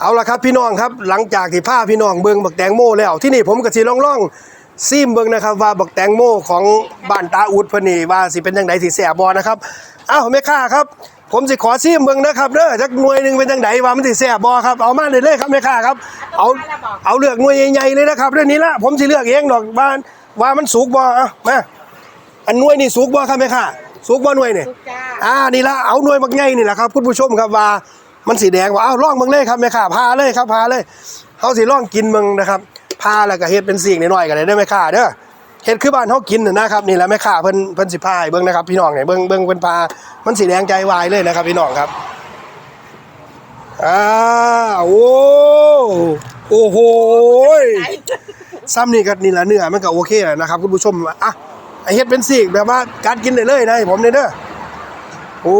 เอาละครับพี่น้องครับหลังจากที่ผ้าพี่น้องเบิงบักแตงโมแล้วที่นี่ผมก็สิลองล่องซีมเบิงนะครับว่าบักแตงโมของบ้านตาอุดเพนนี่ว่าสิเป็นยังไงสิแสบบอนะครับอ้าวแม่ค้าครับ ผมสิขอซีมเบิงนะครับเด้อจักหน่วยหนึงเป็นยังไงว่ามันสิแสบบอครับเอามาเลยเลยครับแม่ค้าครับเอาเอาเลือกหน่วยใหญ่ๆเลยนะครับเรื่องนี้ละผมสิเลือกเองดอกบ้านว่ามันสุกบ่อะมาอันหน่วยนี่สุกบ่ครับแม่ค้าสุกบ่หน่วยนี่ทุกจ้าอ่านี่ละเอาหน่วยบักใหญ่นี่แหละครับคุณผู้ชมครับว่า มันสีแดงว่าอ้าวล่องเบิ่งเลยครับแม่ค้าพาเลยครับพาเลยเขาสิล่องกินเบิ่งนะครับพาแล้วก็เฮ็ดเป็นสิ่งน้อยๆกันเลยเด้อแม่ค้าเด้อเฮ็ดคือบ้านเฮากินนะครับนี่แหละแม่ค้าเพิ่นเพิ่นสิพาให้เบิ่งนะครับพี่น้องเนี่ยเบิ่งเบิ่งเพิ่นพามันสีแดงใจวายเลยนะครับพี่น้องครับอ่าโอ้โอ้โหซ้ำนี่ก็นี่ละเนื้อมันก็โอเคแล้วนะครับคุณผู้ชมอะไอเฮ็ดเป็นสิ่งแบบว่าการกินได้เลยนะให้ผมเนี่ยเด้อโอ้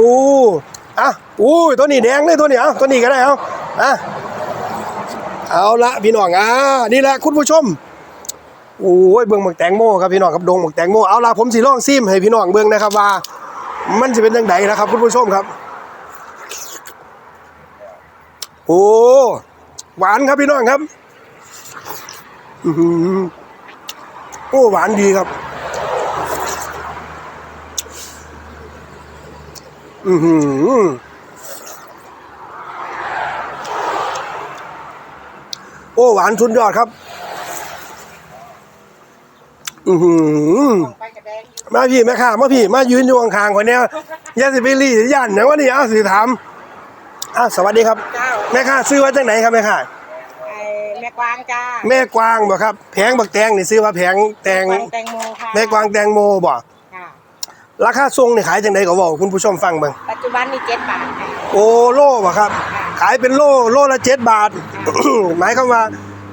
อะอู้ยตัวนี้แดงเลยตัวนี้เอาตัวนี้ก็ได้เอาอะเอาละพี่น้องอ่านี่แหละคุณผู้ชมโอ้ยเบิ่งหมึกแตงโมครับพี่น้องครับดงหมึกแตงโมเอาละผมสิลองซิมให้พี่น้องเบิ่งนะครับว่า มันจะเป็นยังไงนะครับ คุณผู้ชมครับ โอ้หวานครับพี่น้องครับอือโอ้หวานดีครับ อือหือโอ้ หวานสุดยอดครับ อือหือไปกระแดงอยู่มาพี่แม่ค้ามาพี่ มายืนอยู่ข้างๆคนเนี้ยอยาสิไปรีย่านอย่างว่านี่เอาสิถามอ้าวสวัสดีครับเจ้าแม่ค้าซื้อว่าจากไหนครับแม่ค้าไอ้แม่กวางจ้าแม่กวางบ่ครับแผงบักแตงนี่ซื้อว่าแผงแตงกวางแตงโมค่ะแม่กวางแตงโมบ่ค่ะ ราคาทรงนี่ขายจังไดก็บอกคุณผู้ชมฟังเบิ่งปัจจุบันนี่เจ็ดบาทค่ะโอโลบ่ครับ ขายเป็นโลโลละเจ็ดบาท หมายความว่า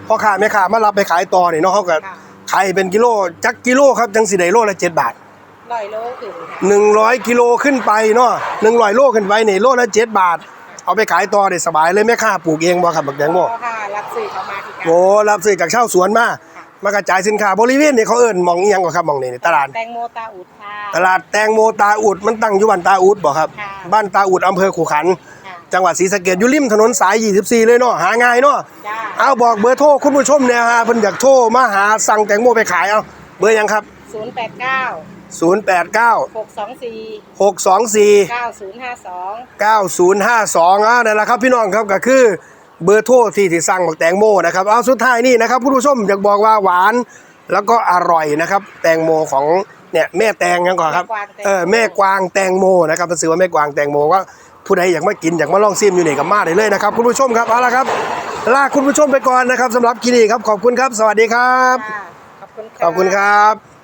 พอขาแม่ค้ามารับไปขายต่อนี่เนาะเขาก็ค่ะขายเป็นกิโลจักกิโลครับจังสิได้โลละเจ็ดบาทร้อยโลถึงค่ะหนึ่งร้อยกิโลขึ้นไปเนาะหนึ่งร้อยโลขึ้นไปนี่โลละเจ็ดบาท เอาไปขายต่อได้สบายเลยแม่ค้าปลูกเองบ่ครับบักแตงโมพอค่ะรับซื้อเขามาที่กันโอ้รับซื้อจากชาวสวนมา มากระจายสินค้าบริเวณนี่เขาเอิ้นหมองอีหยังกว่าครับหมองนี่นี่ตลาด แตงโมตาอุดค่ะ ตลาดแตงโมตาอุดมันตั้งอยู่บ้านตาอุดบ่ครับ ค่ะ บ้านตาอุดอำเภอขู่ขัน ค่ะ จังหวัดศรีสะเกษอยู่ริมถนนสาย 24 เลยเนาะหาง่ายเนาะจ้าเอาบอกเบอร์โทรคุณผู้ชมเนี่ยฮะเพิ่นอยากโทรมาหาสั่งแตงโมไปขายเอาเบอร์หยังครับ ศูนย์แปดเก้า089 หกสองสี่624 เก้าศูนย์ห้าสอง 9052อ่านั่นแหละครับพี่น้องครับก็คือ เบอร์โทรที่ที่สั่งบักแตงโมนะครับเอาสุดท้ายนี่นะครับคุณผู้ชมอยากบอกว่าหวานแล้วก็อร่อยนะครับ แตงโมของเนี่ยแม่แตงยังก่อนครับเออแม่กวางแตงโมนะครับเป็นสื่อว่าแม่กวางแตงโมก็ผู้ใดอยากมากินอยากมาลองซิมอยู่นี่กับมาได้เลยนะครับคุณผู้ชมครับเอาละครับลาคุณผู้ชมไปก่อนนะครับสำหรับกินนี่ครับขอบคุณครับ สวัสดีครับค่ะขอบคุณค่ะขอบคุณครับ